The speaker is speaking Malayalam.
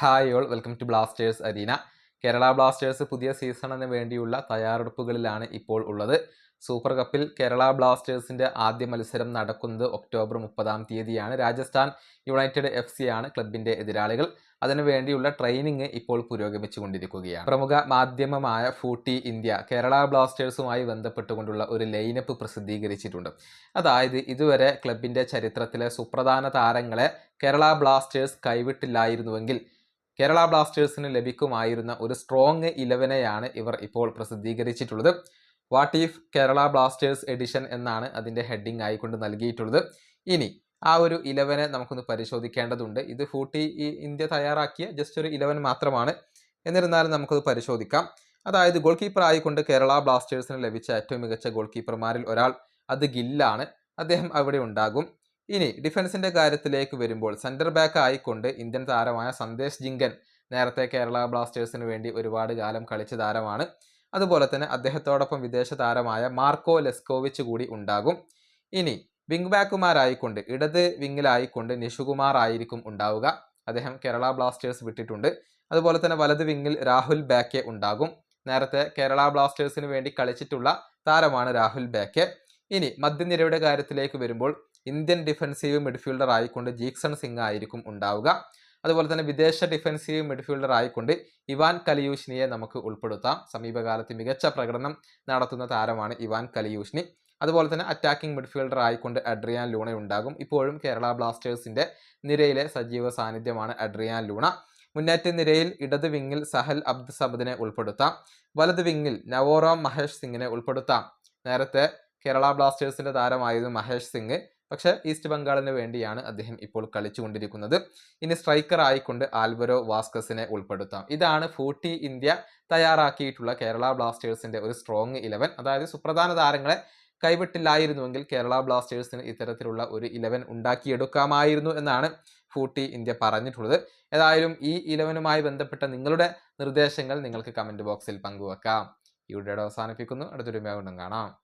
Hi all welcome to Blasters arena Kerala Blasters പുതിയ സീസണിന് വേണ്ടിയുള്ള തയ്യാറെടുപ്പുകളിലാണ് ഇപ്പോൾ ഉള്ളത്. സൂപ്പർ കപ്പിൽ കേരള ബ്ലാസ്റ്റേഴ്സിന്റെ ആദ്യ മത്സരം നടക്കുന്നത് ഒക്ടോബർ മുപ്പതാം തീയതിയാണ്. രാജസ്ഥാൻ യുണൈറ്റഡ് എഫ് സി ആണ് ക്ലബിന്റെ എതിരാളികൾ. അതിനുവേണ്ടിയുള്ള ട്രെയിനിങ് ഇപ്പോൾ പുരോഗമിച്ചുകൊണ്ടിരിക്കുകയാണ്. പ്രമുഖ മാധ്യമമായ ഫൂട്ടി ഇന്ത്യ കേരള ബ്ലാസ്റ്റേഴ്സുമായി ബന്ധപ്പെട്ടുകൊണ്ടുള്ള ഒരു ലൈനപ്പ് പ്രസിദ്ധീകരിച്ചിട്ടുണ്ട്. അതായത് ഇതുവരെ ക്ലബിന്റെ ചരിത്രത്തിലെ സുപ്രധാന താരങ്ങളെ കേരള ബ്ലാസ്റ്റേഴ്സ് കൈവിട്ടില്ലായിരുന്നുവെങ്കിൽ കേരള ബ്ലാസ്റ്റേഴ്സിന് ലഭിക്കുമായിരുന്ന ഒരു സ്ട്രോങ് ഇലവനെയാണ് ഇവർ ഇപ്പോൾ പ്രസിദ്ധീകരിച്ചിട്ടുള്ളത്. What if Kerala Blasters edition എന്നാണ് അതിന്റെ ഹെഡിങ് ആയിക്കൊണ്ട് നൽകിയിട്ടുള്ളത്. ഇനി ആ ഒരു ഇലവനെ നമുക്കൊന്ന് പരിശോധിക്കേണ്ടതുണ്ട്. ഇത് ഫൂട്ടി ഇന്ത്യ തയ്യാറാക്കിയ ജസ്റ്റ് ഒരു ഇലവൻ മാത്രമാണ്. എന്നിരുന്നാലും നമുക്കത് പരിശോധിക്കാം. അതായത് ഗോൾ കീപ്പർ ആയിക്കൊണ്ട് കേരള ബ്ലാസ്റ്റേഴ്സിന് ലഭിച്ച ഏറ്റവും മികച്ച ഗോൾ കീപ്പർമാരിൽ ഒരാൾ അത് ഗില്ലാണ്. അദ്ദേഹം അവിടെ ഉണ്ടാകും. ഇനി ഡിഫൻസിന്റെ കാര്യത്തിലേക്ക് വരുമ്പോൾ സെന്റർ ബാക്ക് ആയിക്കൊണ്ട് ഇന്ത്യൻ താരമായ സന്ദേശ് ജിങ്കൻ നേരത്തെ കേരള ബ്ലാസ്റ്റേഴ്സിന് വേണ്ടി ഒരുപാട് കാലം കളിച്ച താരമാണ്. അതുപോലെ തന്നെ അദ്ദേഹത്തോടൊപ്പം വിദേശ താരമായ മാർക്കോ ലെസ്കോവിച്ച് കൂടി ഉണ്ടാകും. ഇനി വിങ് ബാക്കുമാരായിക്കൊണ്ട് ഇടത് വിങ്ങിലായിക്കൊണ്ട് നിഷുകുമാർ ആയിരിക്കും ഉണ്ടാവുക. അദ്ദേഹം കേരള ബ്ലാസ്റ്റേഴ്സ് വിട്ടിട്ടുണ്ട്. അതുപോലെ തന്നെ വലത് വിങ്ങിൽ രാഹുൽ ബാക്കെ ഉണ്ടാകും. നേരത്തെ കേരള ബ്ലാസ്റ്റേഴ്സിന് വേണ്ടി കളിച്ചിട്ടുള്ള താരമാണ് രാഹുൽ ബാക്കെ. ഇനി മധ്യനിരയുടെ കാര്യത്തിലേക്ക് വരുമ്പോൾ ഇന്ത്യൻ ഡിഫൻസീവ് മിഡ്ഫീൽഡർ ആയിക്കൊണ്ട് ജീക്സൺ സിംഗ് ആയിരിക്കും ഉണ്ടാവുക. അതുപോലെ തന്നെ വിദേശ ഡിഫൻസീവ് മിഡ്ഫീൽഡർ ആയിക്കൊണ്ട് ഇവാൻ കലിയൂഷ്നിയെ നമുക്ക് ഉൾപ്പെടുത്താം. സമീപകാലത്ത് മികച്ച പ്രകടനം നടത്തുന്ന താരമാണ് ഇവാൻ കലിയൂഷ്നി. അതുപോലെ തന്നെ അറ്റാക്കിംഗ് മിഡ്ഫീൽഡർ ആയിക്കൊണ്ട് അഡ്രിയാൻ ലൂണ ഉണ്ടാകും. ഇപ്പോഴും കേരള ബ്ലാസ്റ്റേഴ്സിന്റെ നിരയിലെ സജീവ സാന്നിധ്യമാണ് അഡ്രിയാൻ ലൂണ. മുന്നേറ്റ നിരയിൽ ഇടത് വിങ്ങിൽ സഹൽ അബ്ദ് സബദിനെ ഉൾപ്പെടുത്താം. വലത് വിങ്ങിൽ നവോറോ മഹേഷ് സിംഗിനെ ഉൾപ്പെടുത്താം. നേരത്തെ കേരള ബ്ലാസ്റ്റേഴ്സിന്റെ താരമായിരുന്നു മഹേഷ് സിംഗ് പക്ഷേ ഈസ്റ്റ് ബംഗാളിന് വേണ്ടിയാണ് അദ്ദേഹം ഇപ്പോൾ കളിച്ചുകൊണ്ടിരിക്കുന്നത്. ഇനി സ്ട്രൈക്കർ ആയിക്കൊണ്ട് ആൽബരോ വാസ്കസിനെ ഉൾപ്പെടുത്താം. ഇതാണ് ഫൂട്ടി ഇന്ത്യ തയ്യാറാക്കിയിട്ടുള്ള കേരള ബ്ലാസ്റ്റേഴ്സിന്റെ ഒരു സ്ട്രോങ് ഇലവൻ അതായത് സുപ്രധാന താരങ്ങളെ കൈവിട്ടില്ലായിരുന്നുവെങ്കിൽ കേരള ബ്ലാസ്റ്റേഴ്സിന് ഇത്തരത്തിലുള്ള ഒരു ഇലവൻ ഉണ്ടാക്കിയെടുക്കാമായിരുന്നു എന്നാണ് ഫൂട്ടി ഇന്ത്യ പറഞ്ഞിട്ടുള്ളത്. ഏതായാലും ഈ ഇലവനുമായി ബന്ധപ്പെട്ട നിങ്ങളുടെ നിർദ്ദേശങ്ങൾ നിങ്ങൾക്ക് കമന്റ് ബോക്സിൽ പങ്കുവെക്കാം. ഈ വീഡിയോ അവസാനിപ്പിക്കുന്നു. അടുത്തൊരു മേഘം കാണാം.